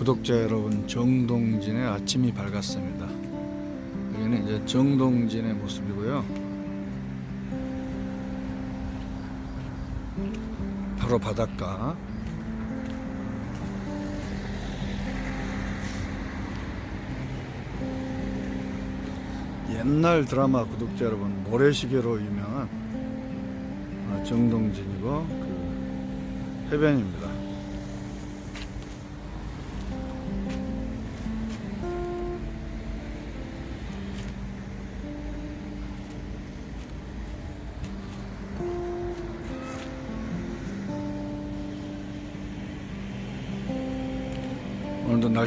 구독자 여러분, 정동진의 아침이 밝았습니다. 여기는 이제 정동진의 모습이고요. 바로 바닷가. 옛날 드라마 구독자 여러분, 모래시계로 유명한 아, 정동진이고 그 해변입니다.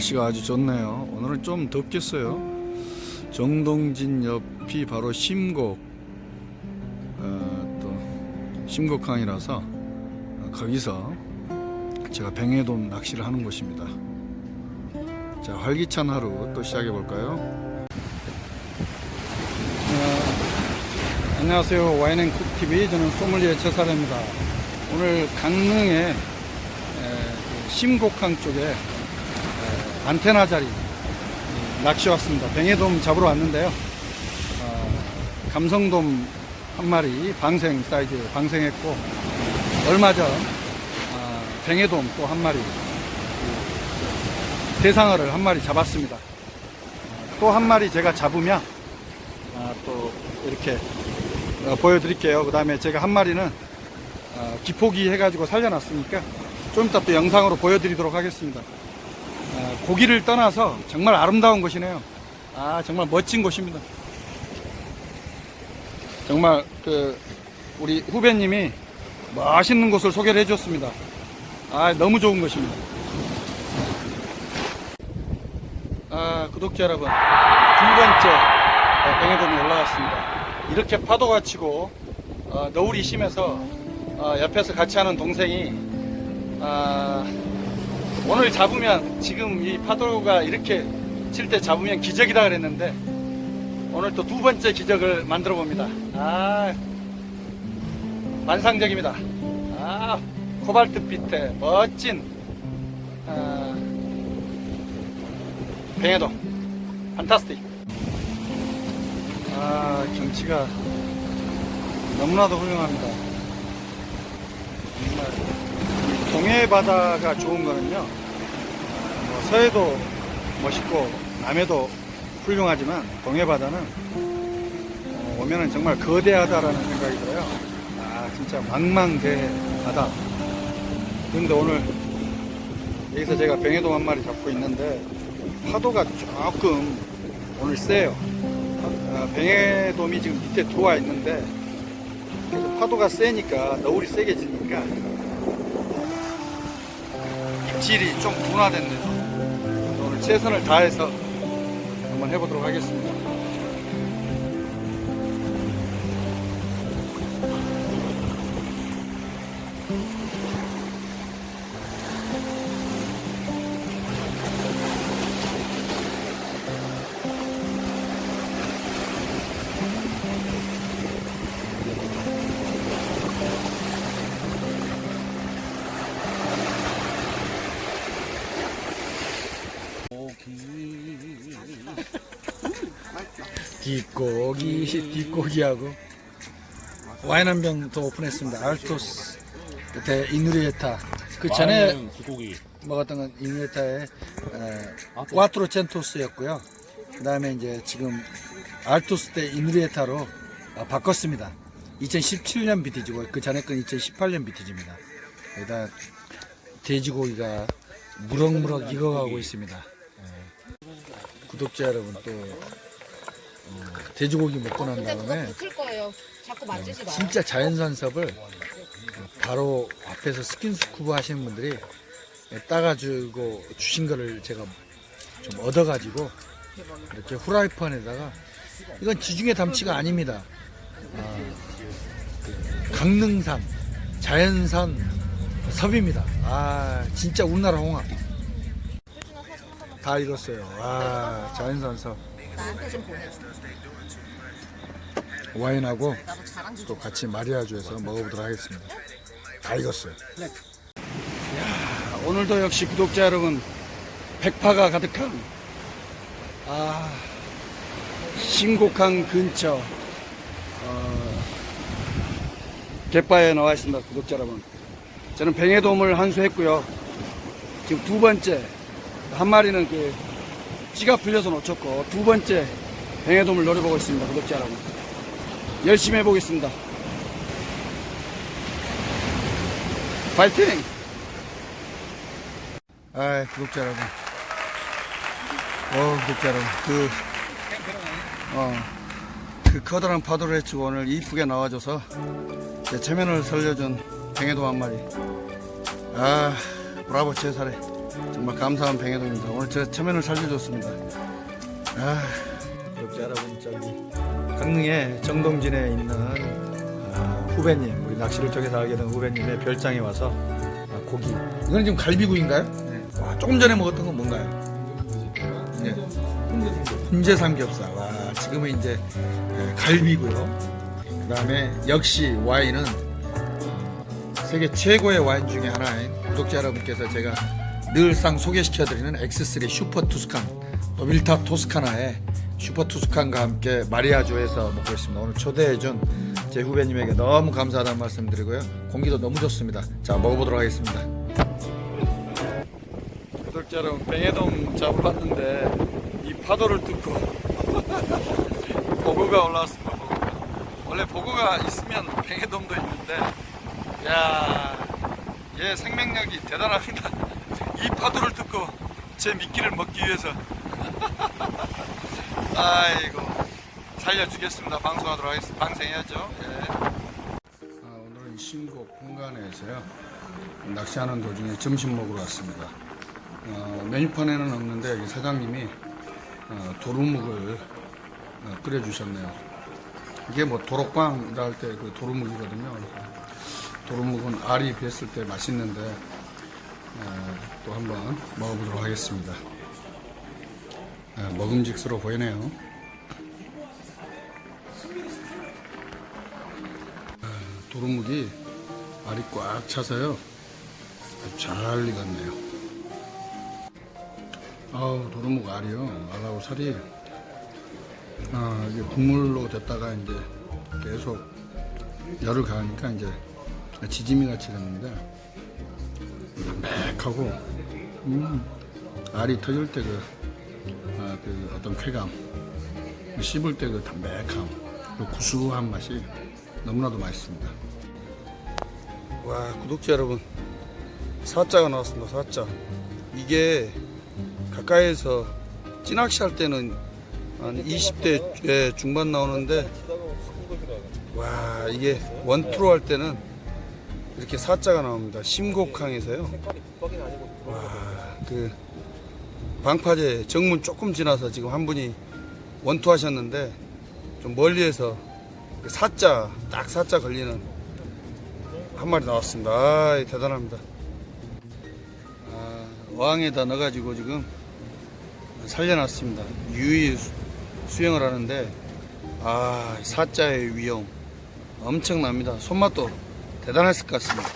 날씨가 아주 좋네요. 오늘은 좀 덥겠어요. 정동진 옆이 바로 심곡, 어, 또 심곡항이라서 어, 거기서 제가 뱅에돔 낚시를 하는 곳입니다. 자, 활기찬 하루 또 시작해 볼까요? 어, 안녕하세요. 와인앤쿡 TV 저는 소믈리에 최사입니다 오늘 강릉의 에, 그 심곡항 쪽에 에, 안테나 자리 이, 낚시 왔습니다. 뱅에돔 잡으러 왔는데요. 어, 감성돔 한 마리 방생 사이즈 방생했고 얼마 전 어, 뱅에돔 또 한 마리 그, 대상어를 한 마리 잡았습니다. 또한 마리 제가 잡으면 아, 또 이렇게 어, 보여드릴게요. 그 다음에 제가 한 마리는 어, 기포기 해가지고 살려놨으니까 좀 이따 또 영상으로 보여드리도록 하겠습니다. 아, 고기를 떠나서 정말 아름다운 곳이네요. 아 정말 멋진 곳입니다. 정말 그 우리 후배님이 멋있는 곳을 소개를 해줬습니다. 아 너무 좋은 곳입니다. 아 구독자 여러분 두 번째 병해돔이 올라왔습니다. 이렇게 파도가 치고 어, 너울이 심해서 어, 옆에서 같이 하는 동생이 아, 오늘 잡으면 지금 이 파도가 이렇게 칠 때 잡으면 기적이다 그랬는데 오늘 또 두 번째 기적을 만들어 봅니다. 아, 만상적입니다. 아, 코발트빛의 멋진 아, 뱅에도 판타스틱. 아, 경치가 너무나도 훌륭합니다. 정말 이 동해 바다가 좋은 거는요. 뭐 서해도 멋있고 남해도 훌륭하지만 동해 바다는 어, 오면은 정말 거대하다라는 생각이 들어요. 아 진짜 망망대하다. 그런데 오늘 여기서 제가 병해돔 한 마리 잡고 있는데 파도가 조금 오늘 세요. 아, 병해돔이 지금 밑에 들어와 있는데 파도가 세니까 너울이 세게 지니까 질이 좀 둔화됐네요. 오늘 최선을 다해서 한번 해보도록 하겠습니다. 뒷고기 뒷고기하고 와인 한 병 더 오픈했습니다. 알토스 그때 이누리에타 그 전에 먹었던 건 이누리에타의 꽈트로 첸토스였고요. 그 다음에 이제 지금 알토스 때 이누리에타로 어, 바꿨습니다. 2017년 비티지고 그 전에 건 2018년 비티지입니다. 여기다 돼지고기가 무럭무럭 익어가고 있습니다. 예. 구독자 여러분 또 어, 돼지고기 먹고 난 근데 그거 다음에 붙을 거예요. 자꾸 만지지 마요. 진짜 자연산 섭을 바로 앞에서 스킨스쿠버 하시는 분들이 따가지고 주신 거를 제가 좀 얻어가지고 이렇게 후라이팬에다가 이건 지중해 담치가 아닙니다. 아, 그 강릉산 자연산 섭입니다. 아 진짜 우리나라 홍합 다 익었어요. 아 자연산 섭 나한테 좀 보내. 와인하고 나도 자랑 좀. 또 같이 마리아주에서 먹어보도록 하겠습니다. 다 익었어요. 야, 오늘도 역시 구독자 여러분 백파가 가득한 아 신곡항 근처 어, 갯바에 나와 있습니다 구독자 여러분 저는 뱅에돔을 한수했고요 지금 두 번째 한 마리는 그 찌가 풀려서 놓쳤고 두 번째 뱅에돔을 노려보고 있습니다. 구독자 여러분 열심히 해보겠습니다. 파이팅! 아 구독자 여러분 어 구독자 여러분 그 어, 그 커다란 파도를 헤치고 오늘 이쁘게 나와줘서 제 체면을 살려준 뱅에돔 한 마리. 아 브라보 제사래 정말 감사한 뱅에돔입니다 오늘 제 체면을 살려줬습니다 아 구독자 여러분 저기 강릉의 정동진에 있는 아, 후배님 우리 낚시를 통해서 알게 된 후배님의 별장에 와서 아, 고기 이거는 지금 갈비구이인가요? 와, 조금 전에 먹었던 건 뭔가요? 네. 훈제 삼겹살. 와, 지금은 이제 예, 갈비고요. 그다음에 역시 와인은 세계 최고의 와인 중에 하나인 구독자 여러분께서 제가 늘상 소개시켜드리는 X3 슈퍼 투스칸 노빌타 토스카나의 슈퍼 투스칸과 함께 마리아주에서 먹고 있습니다. 오늘 초대해준 제 후배님에게 너무 감사하다는 말씀드리고요. 공기도 너무 좋습니다. 자 먹어보도록 하겠습니다. 구독자 여러분 뱅에돔 잡으러 왔는데 이 파도를 뚫고 보고가 올라왔습니다 보고가 원래 보고가 있으면 뱅에돔도 있는데 야 얘 생명력이 대단합니다 이 파도를 뚫고 제 미끼를 먹기 위해서 아이고 살려주겠습니다 방송하도록 하겠습니다 방생해야죠 예. 아, 오늘은 신곡 공간에서요 낚시하는 도중에 점심 먹으러 왔습니다 어, 메뉴판에는 없는데 여기 사장님이 어, 도루묵을 어, 끓여주셨네요. 이게 뭐 도록광이라 할 때 그 도루묵이거든요. 도루묵은 알이 뱄을 때 맛있는데 어, 또 한번 먹어보도록 하겠습니다. 어, 먹음직스러워 보이네요. 어, 도루묵이 알이 꽉 차서요. 잘 익었네요. 아우 도루묵 알이요 알하고 살이 아 이게 국물로 됐다가 이제 계속 열을 가하니까 이제 지짐이 같이 됐는데 담백하고 음 알이 터질 때그 아, 그 어떤 쾌감 씹을 때 그 담백함 그 구수한 맛이 너무나도 맛있습니다. 와 구독자 여러분. 사자가 나왔습니다 사자. 이게 가까이에서 찌낚시 할 때는 한 20대 중반 나오는데 와 이게 원투로 할 때는 이렇게 사자가 나옵니다. 심곡항에서요. 와 그 방파제 정문 조금 지나서 지금 한 분이 원투 하셨는데 좀 멀리에서 사자 딱 사자 걸리는 한 마리 나왔습니다. 아 대단합니다. 아, 어항에다 넣어가지고 지금 살려놨습니다. 유의 수- 수영을 하는데 아 사자의 위험 엄청납니다. 손맛도 대단했을 것 같습니다.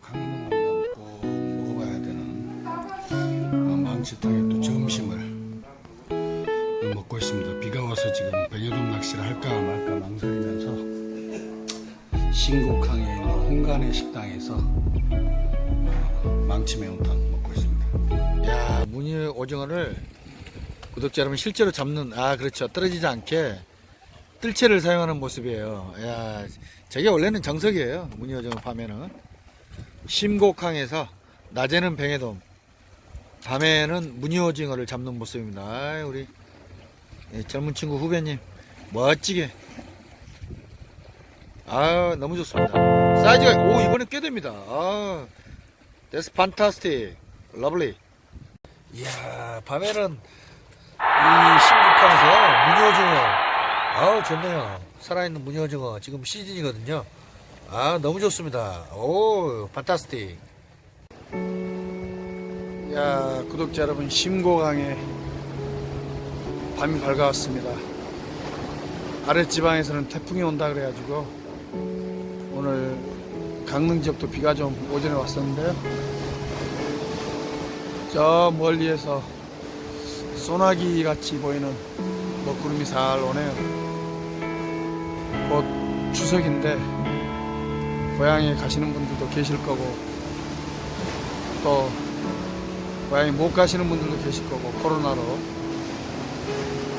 강릉 하면 꼭 먹어봐야 되는 어, 망치탕의 또 점심을 먹고 있습니다. 비가 와서 지금 백여돔 낚시를 할까 말까 망설이면서 신곡항에 있는 홍간의 식당에서 어, 망치 매운탕 먹고 있습니다. 야, 무늬 오징어를 구독자 여러분 실제로 잡는 아 그렇죠 떨어지지 않게 뜰채를 사용하는 모습이에요. 야, 저게 원래는 정석이에요. 오징어 밤에는 심곡항에서 낮에는 뱅에돔, 밤에는 무늬 오징어를 잡는 모습입니다. 아, 우리 예, 젊은 친구 후배님 멋지게 아 너무 좋습니다. 사이즈가 오 이번에 꽤 됩니다. 아, that's fantastic. 이야 밤에는 이 신북항에서 무늬오징어 아우 좋네요. 살아있는 무늬오징어 지금 시즌이거든요. 아 너무 좋습니다. 오 판타스틱. 야 구독자 여러분 심고강에 밤이 밝아왔습니다. 아랫지방에서는 태풍이 온다 그래가지고 오늘 강릉 지역도 비가 좀 오전에 왔었는데요. 저 멀리에서 소나기 같이 보이는 먹구름이 살 오네요. 곧 추석인데 고향에 가시는 분들도 계실 거고 또 고향에 못 가시는 분들도 계실 거고 코로나로.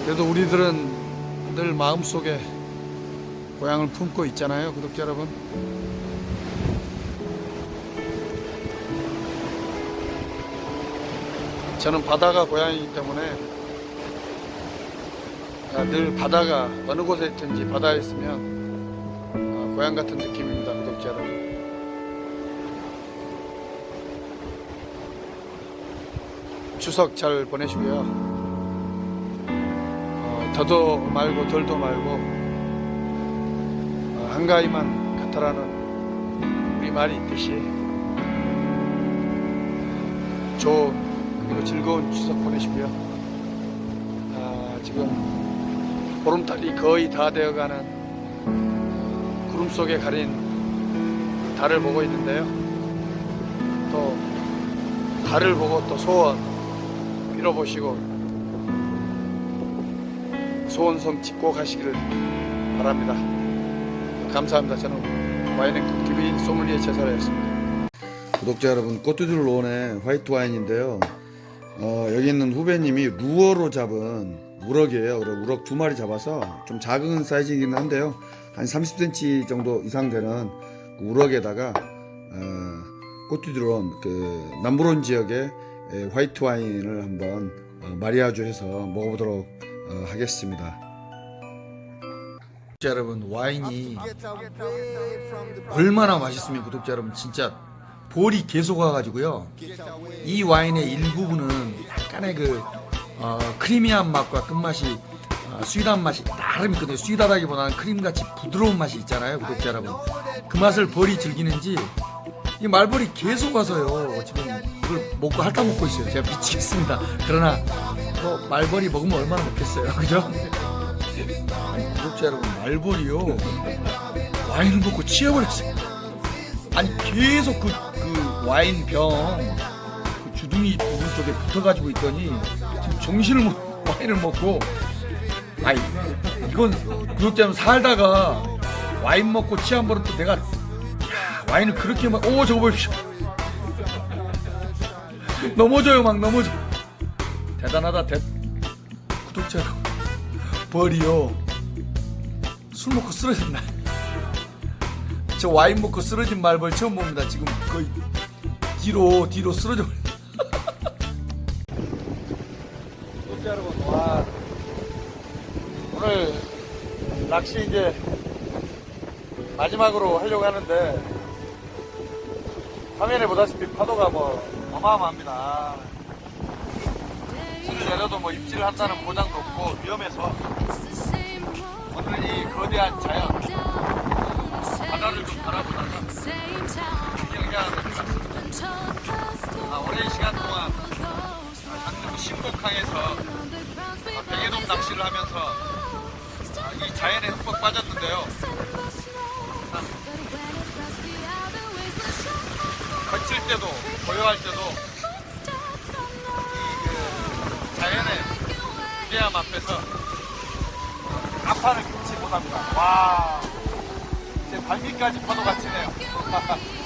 그래도 우리들은 늘 마음속에 고향을 품고 있잖아요 구독자 여러분. 저는 바다가 고향이기 때문에 아, 늘 바다가 어느 곳에 있든지 바다에 있으면 아, 고향 같은 느낌입니다 구독자 여러분. 추석 잘 보내시고요. 어, 더도 말고 덜도 말고 어, 한가위만 같아라는 우리 말이 있듯이 좋은 그리고 즐거운 추석 보내시고요. 아, 지금 보름달이 거의 다 되어가는 구름 속에 가린 달을 보고 있는데요 또 달을 보고 또 소원 빌어보시고 소원성 짓고 가시기를 바랍니다. 감사합니다. 저는 와인앤국TV 소믈리에 최사라였습니다. 구독자 여러분, 꽃두들 로온의 화이트 와인인데요. 어, 여기 있는 후배님이 루어로 잡은 우럭이에요. 그리고 우럭 두 마리 잡아서 좀 작은 사이즈이긴 한데요. 한 30cm 정도 이상 되는 그 우럭에다가 어, 꽃두드론 그 남부론 지역의 에, 화이트 와인을 한번 어, 마리아주 해서 먹어보도록 어, 하겠습니다. 구독자 여러분 와인이 얼마나 맛있으면 구독자 여러분 진짜 볼이 계속 와가지고요. 이 와인의 일부분은 약간의 그 어, 크리미한 맛과 끝맛이 어, 스윗한 맛이 나름 있거든요. 스윗하다기보다는 크림같이 부드러운 맛이 있잖아요, 구독자 여러분. 그 맛을 벌이 즐기는지 이 말벌이 계속 와서요. 지금 그걸 먹고 핥아 먹고 있어요. 제가 미치겠습니다. 그러나 뭐 말벌이 먹으면 얼마나 먹겠어요, 그죠? 아니, 구독자 여러분, 말벌이요. 와인을 먹고 취해버렸어요. 아니 계속 그, 그 와인 병, 그 주둥이 부분 쪽에 붙어가지고 있더니 정신을 못 와인을 먹고. 아이 이건 구독자는 살다가 와인 먹고 취한 버릇도 내가 야, 와인을 그렇게 막 오 저거 보십시오. 넘어져요 막 넘어져. 대단하다 대 구독자 여러분 벌이요. 술 먹고 쓰러졌나 저 와인 먹고 쓰러진 말벌 처음 봅니다 지금. 거의 뒤로 뒤로 쓰러져 버려 오늘 낚시 이제 마지막으로 하려고 하는데 화면에 보다시피 파도가 뭐 어마어마합니다. 술을 내려도 뭐 입질을 한다는 보장도 없고 위험해서 오늘 이 거대한 자연 바다를 좀 바라보다가 그냥 그냥 아, 오랜 시간 동안 강릉 신곡항에서 아, 베개돔 낚시를 하면서 아, 이 자연에 흠뻑 빠졌는데요. 거칠 때도 고요할 때도 이그 자연의 위대함 앞에서 아파는 금치 못합니다. 와, 제 발밑까지 파도가 치네요.